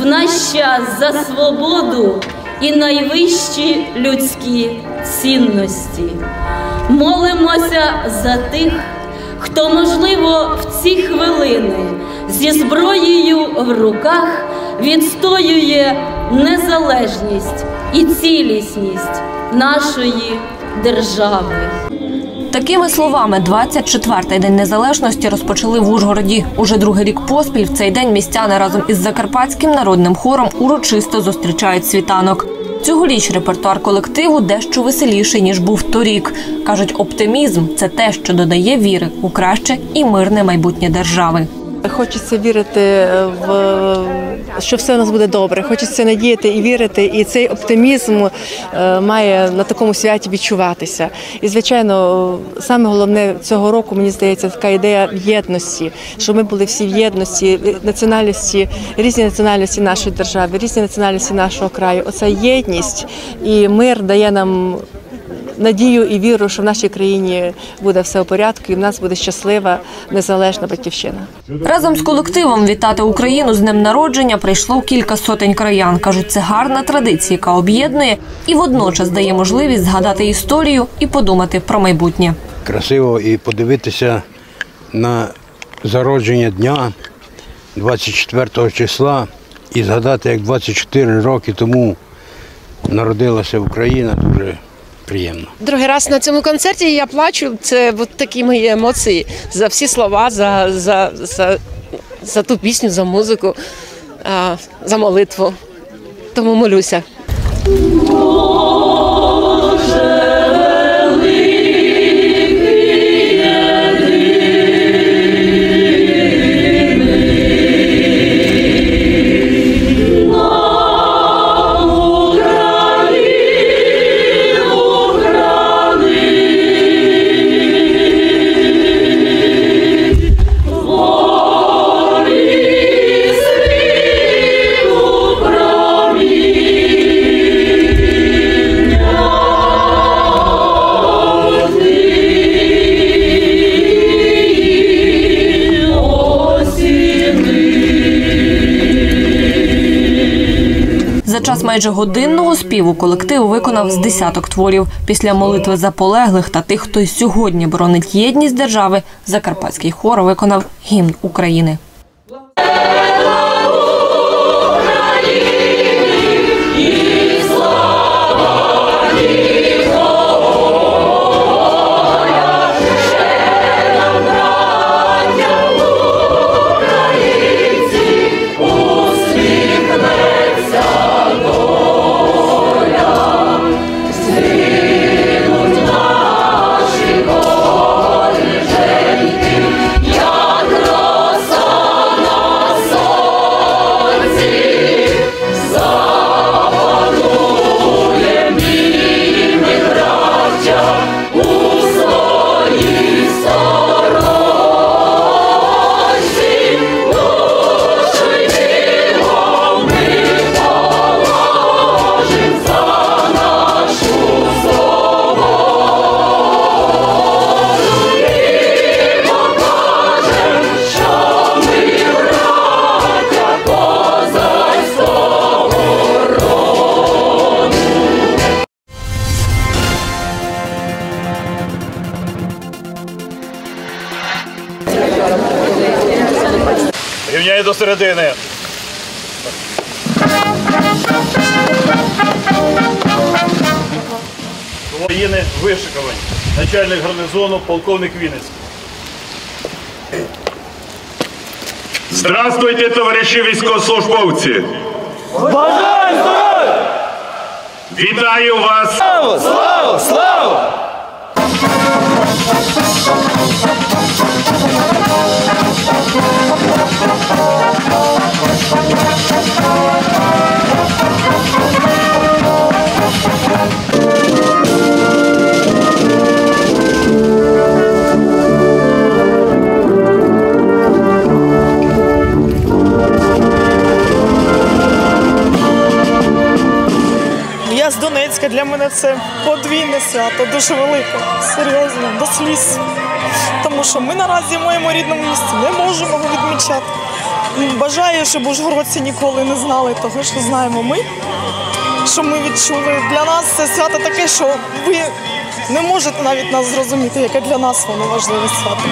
в наш час за свободу і найвищі людські цінності. Молимося за тих, хто, можливо, в ці хвилини зі зброєю в руках відстоює незалежність і цілісність нашої держави. Такими словами, 24-й день незалежності розпочали в Ужгороді. Уже другий рік поспіль в цей день містяни разом із закарпатським народним хором урочисто зустрічають світанок. Цьогоріч репертуар колективу дещо веселіший ніж був торік. кажуть, оптимізм це те, що додає віри у краще і мирне майбутнє держави. Хочеться вірити в що все у нас буде добре. Хочеться надіяти і вірити, і цей оптимізм е, має на такому святі відчуватися. І звичайно, саме головне цього року мені здається така ідея єдності, щоб ми були всі в єдності, національності, різні національності нашої держави, різні національності нашого краю. Оця єдність і мир дає нам надію і віру, що в нашій країні буде все у порядку, і в нас буде щаслива, незалежна батьківщина. Разом з колективом вітати Україну з днем народження прийшло кілька сотень краян. кажуть, це гарна традиція, яка об'єднує і водночас дає можливість згадати історію і подумати про майбутнє. Красиво і подивитися на зародження дня 24 числа і згадати, як 24 роки тому народилася Україна. Дуже приємно. Другий раз на цьому концерті я плачу. Це от такі мої емоції за всі слова, за, за, за, за ту пісню, за музику, за молитву. Тому молюся. Майже годинного співу колектив виконав з десяток творів. Після молитви за полеглих та тих, хто й сьогодні боронить єдність держави, закарпатський хор виконав гімн України. Середини. України вишиковані. Начальник гарнизону, полковник Вінницький. Здравствуйте, товариші військовослужбовці! Бажаю здоров'я! Вітаю вас! Слава! Слава! Слава! Донецька, для мене це подвійне свято, дуже велике, серйозно, до сліз. тому що ми наразі в моєму рідному місті не можемо його відмічати. Бажаю, щоб ужгородці ніколи не знали того, що знаємо ми, що ми відчули. Для нас це свято таке, що ви не можете навіть нас зрозуміти, яке для нас воно важливе свято.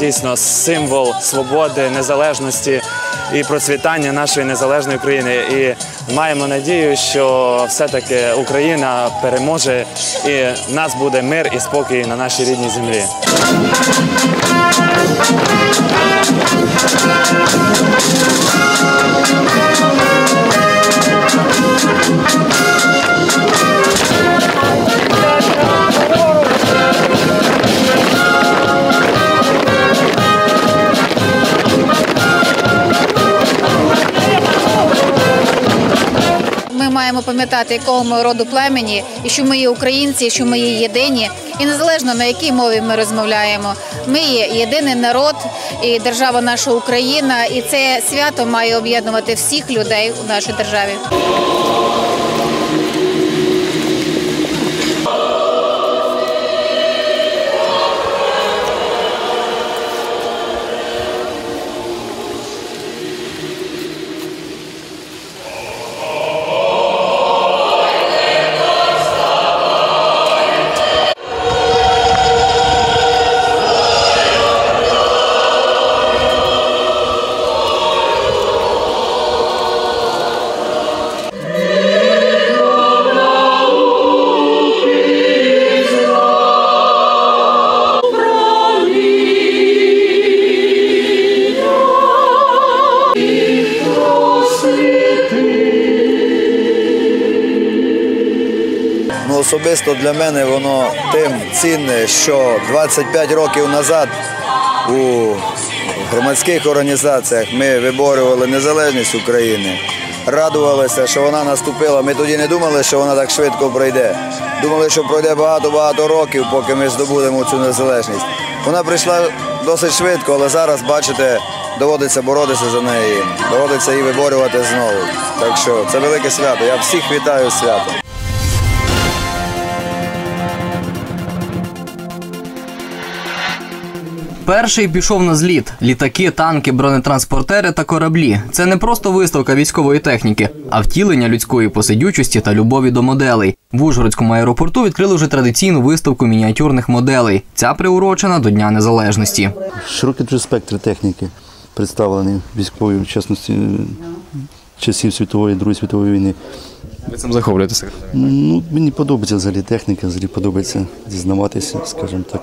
Дійсно символ свободи, незалежності і процвітання нашої незалежної країни. І маємо надію, що все-таки Україна переможе і в нас буде мир і спокій на нашій рідній землі. Thank маємо пам'ятати, якого ми роду племені, і що ми є українці, що ми є єдині. І незалежно на якій мові ми розмовляємо, ми є єдиний народ і держава наша Україна. І це свято має об'єднувати всіх людей у нашій державі. Особисто для мене воно тим цінне, що 25 років назад у громадських організаціях ми виборювали незалежність України, радувалися, що вона наступила. Ми тоді не думали, що вона так швидко пройде. Думали, що пройде багато-багато років, поки ми здобудемо цю незалежність. Вона прийшла досить швидко, але зараз, бачите, доводиться боротися за неї, доводиться її виборювати знову. Так що це велике свято. Я всіх вітаю з святом. Перший пішов на зліт: літаки, танки, бронетранспортери та кораблі. Це не просто виставка військової техніки, а втілення людської посидючості та любові до моделей. В Ужгородському аеропорту відкрили вже традиційну виставку мініатюрних моделей. Ця приурочена до Дня Незалежності. Широкий дуже спектр техніки представлений військової в частності е, часів світової, Другої світової війни. Ви цим захоплюєтеся? Ну, мені подобається взагалі техніка, взагалі подобається дізнаватися, скажімо так,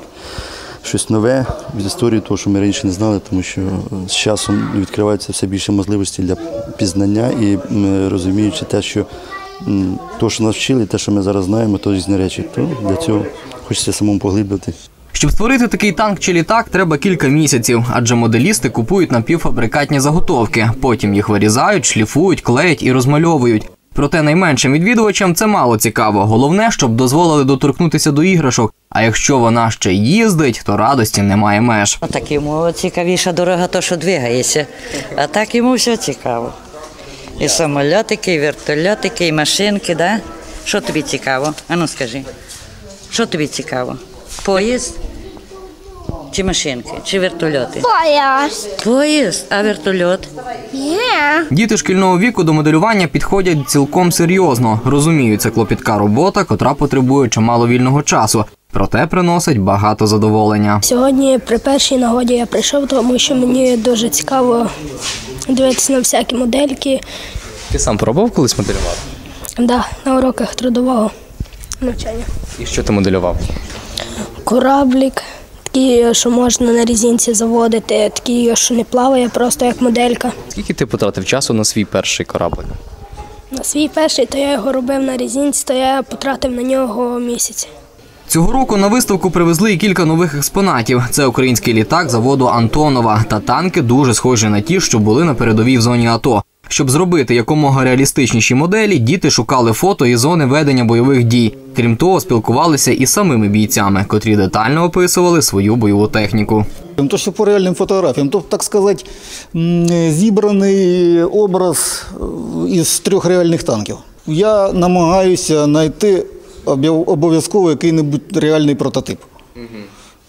щось нове від історії, того, що ми раніше не знали, тому що е, з часом відкриваються все більше можливостей для пізнання і розуміючи те, що то, що нас вчили, те, що ми зараз знаємо, то різні речі, то для цього хочеться самому поглиблювати. Щоб створити такий танк чи літак, треба кілька місяців, адже моделісти купують напівфабрикатні заготовки. Потім їх вирізають, шліфують, клеять і розмальовують. Проте найменшим відвідувачам це мало цікаво. Головне, щоб дозволили доторкнутися до іграшок. А якщо вона ще їздить, то радості немає меж. Ну, Так йому цікавіша дорога, то що двигається. А так йому все цікаво. І самольотики, і вертольотики, і машинки, да? Що тобі цікаво? Ану скажи. Що тобі цікаво? Поїзд? Чи машинки, чи вертольоти? Поїзд. Поїзд, а вертольот? Ні. Діти шкільного віку до моделювання підходять цілком серйозно. Розуміють, це клопітка робота, котра потребує чимало вільного часу, проте приносить багато задоволення. Сьогодні при першій нагоді я прийшов, тому що мені дуже цікаво дивитися на всякі модельки. Ти сам пробував колись моделювати? Да, на уроках трудового навчання. І що ти моделював? Кораблік, такий, що можна на різінці заводити, такий, що не плаває, просто як моделька. Скільки ти потратив часу на свій перший кораблик? На свій перший, то я його робив на різінці, то я потратив на нього місяць. Цього року на виставку привезли і кілька нових експонатів. Це український літак заводу Антонова та танки дуже схожі на ті, що були на передовій в зоні АТО. Щоб зробити якомога реалістичніші моделі, діти шукали фото із зони ведення бойових дій. Крім того, спілкувалися із самими бійцями, котрі детально описували свою бойову техніку. То, що по реальним фотографіям, то, так сказати, зібраний образ е, із трьох реальних танків. я намагаюся знайти обов'язково який-небудь реальний прототип.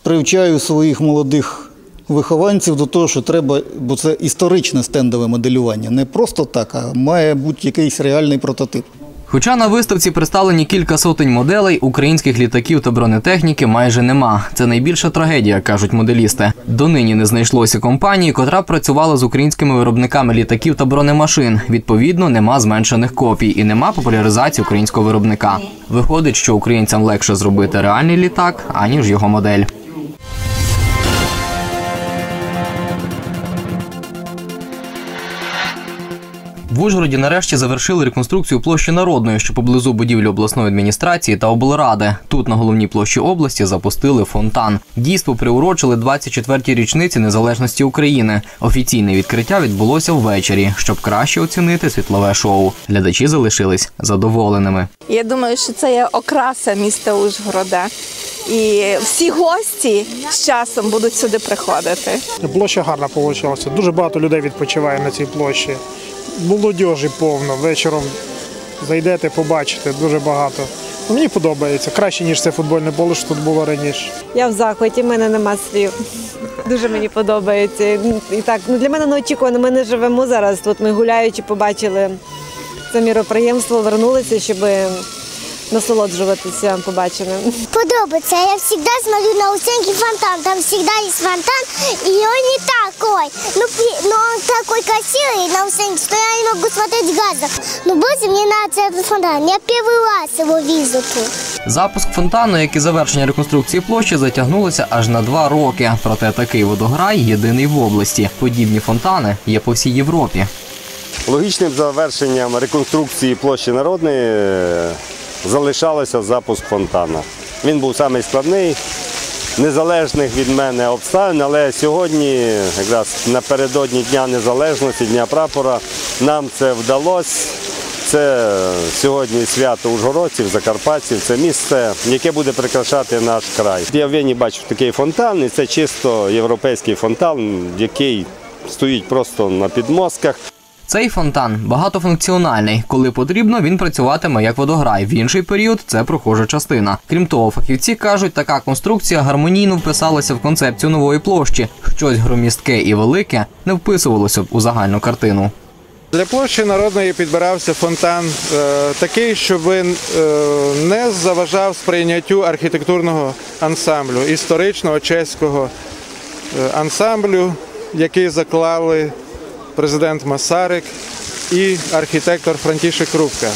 Привчаю своїх молодих вихованців до того, що треба, бо це історичне стендове моделювання. Не просто так, а має бути якийсь реальний прототип. Хоча на виставці представлені кілька сотень моделей, українських літаків та бронетехніки майже нема. Це найбільша трагедія, кажуть моделісти. Донині не знайшлося компанії, котра працювала з українськими виробниками літаків та бронемашин. Відповідно, нема зменшених копій і нема популяризації українського виробника. Виходить, що українцям легше зробити реальний літак, аніж його модель. В Ужгороді нарешті завершили реконструкцію площі Народної, що поблизу будівлі обласної адміністрації та облради. Тут на головній площі області запустили фонтан. Дійство приурочили 24-й річниці незалежності України. Офіційне відкриття відбулося ввечері, щоб краще оцінити світлове шоу. Глядачі залишились задоволеними. Я думаю, що це є окраса міста Ужгорода. І всі гості з часом будуть сюди приходити. Площа гарна вийшла. Дуже багато людей відпочиває на цій площі. Молодіжі повно. Вечором зайдете, побачите дуже багато. Мені подобається. Краще, ніж це футбольне поле, що тут було раніше. Я в захваті, в мене нема слів. Дуже мені подобається. І так, ну для мене неочікувано. Ми не живемо зараз. Тут ми гуляючи, побачили це міроприємство, вернулися, щоб насолоджуватися побаченим. Подобается. Я всегда смотрю на Усенький фонтан. Там всегда есть фонтан, и он не такой. Ну, пи- но он такой красивый на Усеньке, что я не могу смотреть в газах. Но больше мне нравится этот фонтан. Я первый раз его вижу тут. Запуск фонтану, як і завершення реконструкції площі, затягнулося аж на два роки. Проте такий водограй єдиний в області. Подібні фонтани є по всій Європі. Логічним завершенням реконструкції площі Народної е, залишалося запуск фонтана. Він був самий складний, незалежних від мене обставин, але сьогодні, якраз напередодні Дня Незалежності, Дня прапора, нам це вдалося. Це сьогодні свято ужгородців, закарпатців. Це місце, яке буде прикрашати наш край. Я в Вені бачив такий фонтан, і це чисто європейський фонтан, який стоїть просто на підмостках. Цей фонтан багатофункціональний. Коли потрібно, він працюватиме як водограй. В інший період це прохожа частина. Крім того, фахівці кажуть, така конструкція гармонійно вписалася в концепцію нової площі. Щось громістке і велике не вписувалося б у загальну картину. Для площі народної підбирався фонтан е, такий, щоб е, не заважав сприйняттю архітектурного ансамблю, історичного чеського е, ансамблю, який заклали президент Масарик і архітектор Франтішек Рубка.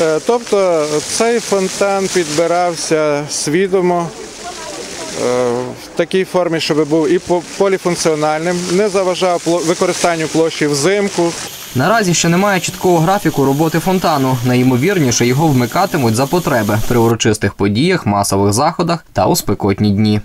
Е, тобто цей фонтан підбирався свідомо е, в такій формі, щоб був і по- поліфункціональним, не заважав використанню площі взимку. Наразі ще немає чіткого графіку роботи фонтану. Найімовірніше його вмикатимуть за потреби при урочистих подіях, масових заходах та у спекотні дні.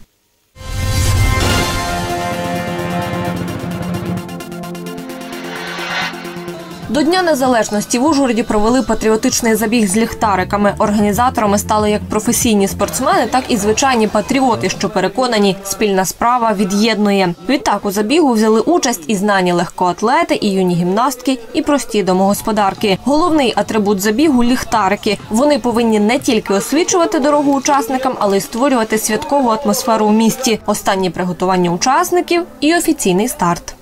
До Дня Незалежності в Ужгороді провели патріотичний забіг з ліхтариками. Організаторами стали як професійні спортсмени, так і звичайні патріоти, що переконані, спільна справа від'єднує. Відтак у забігу взяли участь і знані легкоатлети, і юні гімнастки, і прості домогосподарки. Головний атрибут забігу ліхтарики. Вони повинні не тільки освічувати дорогу учасникам, але й створювати святкову атмосферу у місті. Останні приготування учасників і офіційний старт.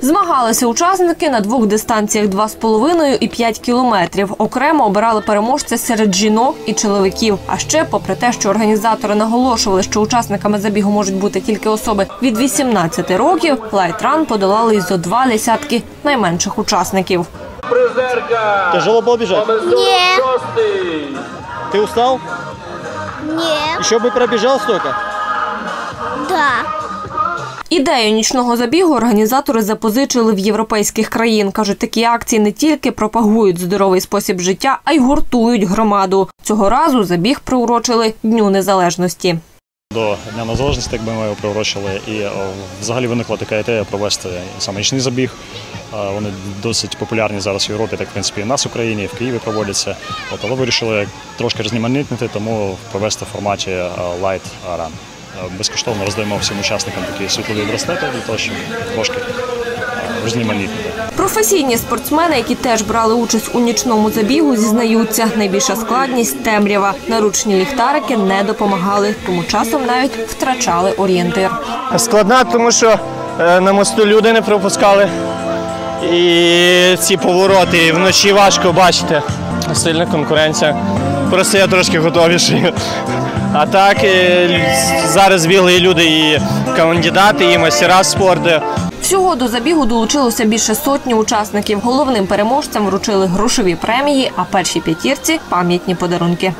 Змагалися учасники на двох дистанціях 2,5 і 5 кілометрів. Окремо обирали переможця серед жінок і чоловіків. А ще, попри те, що організатори наголошували, що учасниками забігу можуть бути тільки особи від 18 років, лайтран подолали й зо два десятки найменших учасників. Тяжело было бежать? Нет. Ты устал? Нет. Еще бы пробежал столько? Ідею нічного забігу організатори запозичили в європейських країн. кажуть, такі акції не тільки пропагують здоровий спосіб життя, а й гуртують громаду. Цього разу забіг приурочили Дню Незалежності. До Дня Незалежності, якби ми його приурочили, і взагалі виникла така ідея провести саме нічний забіг. Е, Вони досить популярні зараз в Європі, так в принципі і в нас в Україні, і в Києві проводяться. От, але вирішили трошки різноманітнити, тому провести в форматі е, Light Run. Е, Безкоштовно роздаємо всім учасникам такі світлові браслети для того, щоб трошки е, різноманітнити. Професійні спортсмени, які теж брали участь у нічному забігу, зізнаються, найбільша складність темрява. Наручні ліхтарики не допомагали, тому часом навіть втрачали орієнтир. Складна, тому що е, на мосту люди не пропускали. І ці повороти і вночі важко бачити. Сильна конкуренція. Просто я трошки готовіший. А так е, зараз бігли і люди, і кандидати, і майстера спорту. Всього до забігу долучилося більше сотні учасників. Головним переможцям вручили грошові премії, а першій п'ятірці пам'ятні подарунки.